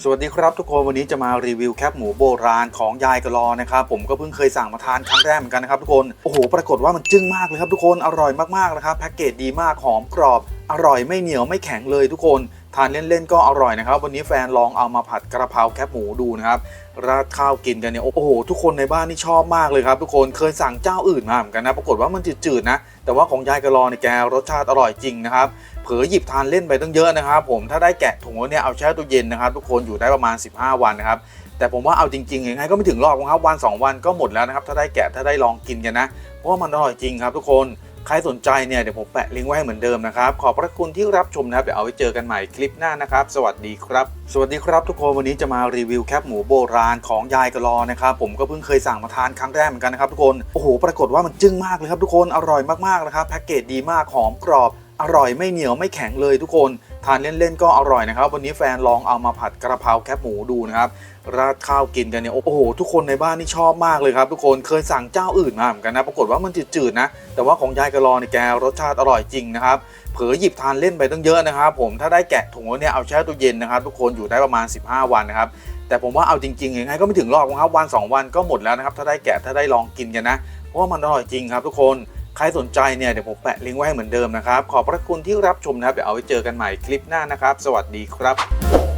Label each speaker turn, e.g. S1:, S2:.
S1: สวัสดีครับทุกคนวันนี้จะมารีวิวแคบหมูโบราณของยายกะลอนะครับผมก็เพิ่งเคยสั่งมาทานครั้งแรกเหมือนกันนะครับทุกคนโอ้โหปรากฏว่ามันจึ้งมากเลยครับทุกคนอร่อยมากๆนะครับแพ็กเกจดีมากหอมกรอบ อร่อยไม่เหนียวไม่แข็งเลยทุกคน ทานเล่นๆก็อร่อยนะครับ วันนี้แฟนลองเอามาผัดกระเพราแคบหมูดูนะครับราดข้าวกินกันเนี่ยโอ้โห ทุกคนในบ้านนี่ชอบมากเลยครับ ทุกคนเคยสั่งเจ้าอื่นมาเหมือนกันนะปรากฏว่ามันจืดๆนะแต่ว่าของยายกะลอเนี่ยแกรสชาติอร่อยจริงนะครับ ลอหยิบทานเล่นไปตั้งเยอะนะครับผมถ้าได้แกะถุงแล้วเนี่ยเอาแช่ตู้เย็นนะครับทุกคนอยู่ได้ประมาณ 15 วันนะครับแต่ผมว่าเอาจริงๆยังไงก็ไม่ถึงรอกครับวัน 2 วันก็หมดแล้วนะครับถ้าได้แกะถ้าได้ลองกินกันนะเพราะว่ามันอร่อยจริงครับทุกคนใครสนใจเนี่ยเดี๋ยวผมแปะลิงก์ไว้ให้เหมือนเดิมนะครับ ขอบพระคุณที่รับชมนะครับ เดี๋ยวเอาไว้เจอกันใหม่คลิปหน้านะครับ สวัสดีครับ สวัสดีครับทุกคนวันนี้จะมารีวิวแคบหมูโบราณของยายกะลอนะครับผมก็เพิ่งเคยสั่งมาทานครั้งแรกเหมือนกันนะครับทุกคนโอ้โหปรากฏว่ามันจึ้งมากเลยครับทุกคนอร่อยมากๆนะครับแพ็กเกจดีมากหอมกรอบ อร่อยไม่เหนียวไม่แข็งเลยทุกคน ทานเล่นๆก็อร่อยนะครับ วันนี้แฟนลองเอามาผัดกระเพราแคบหมูดูนะครับราดข้าวกินกันเนี่ยโอ้โห ทุกคนในบ้านนี่ชอบมากเลยครับ ทุกคนเคยสั่งเจ้าอื่นมาเหมือนกันนะ ปรากฏว่ามันจืดๆนะ แต่ว่าของยายกะลอเนี่ยแกรสชาติอร่อยจริงนะครับเผลอหยิบทานเล่นไปตั้งเยอะนะครับผมถ้าได้แกะถุงแล้วเนี่ยเอาแช่ตู้เย็นนะครับ ทุกคนอยู่ได้ประมาณ 15 วันนะครับแต่ผมว่าเอาจริงๆยังไงก็ไม่ถึงรอกครับวัน 2 วันก็หมดแล้วนะครับถ้าได้แกะถ้าได้ลองกินกันนะเพราะว่ามันอร่อยจริงครับ ทุกคน ใครสนใจเนี่ยเดี๋ยวผมแปะลิงก์ไว้ให้เหมือนเดิมนะครับ ขอบพระคุณที่รับชมนะครับ เดี๋ยวเอาไว้เจอกันใหม่คลิปหน้านะครับ สวัสดีครับ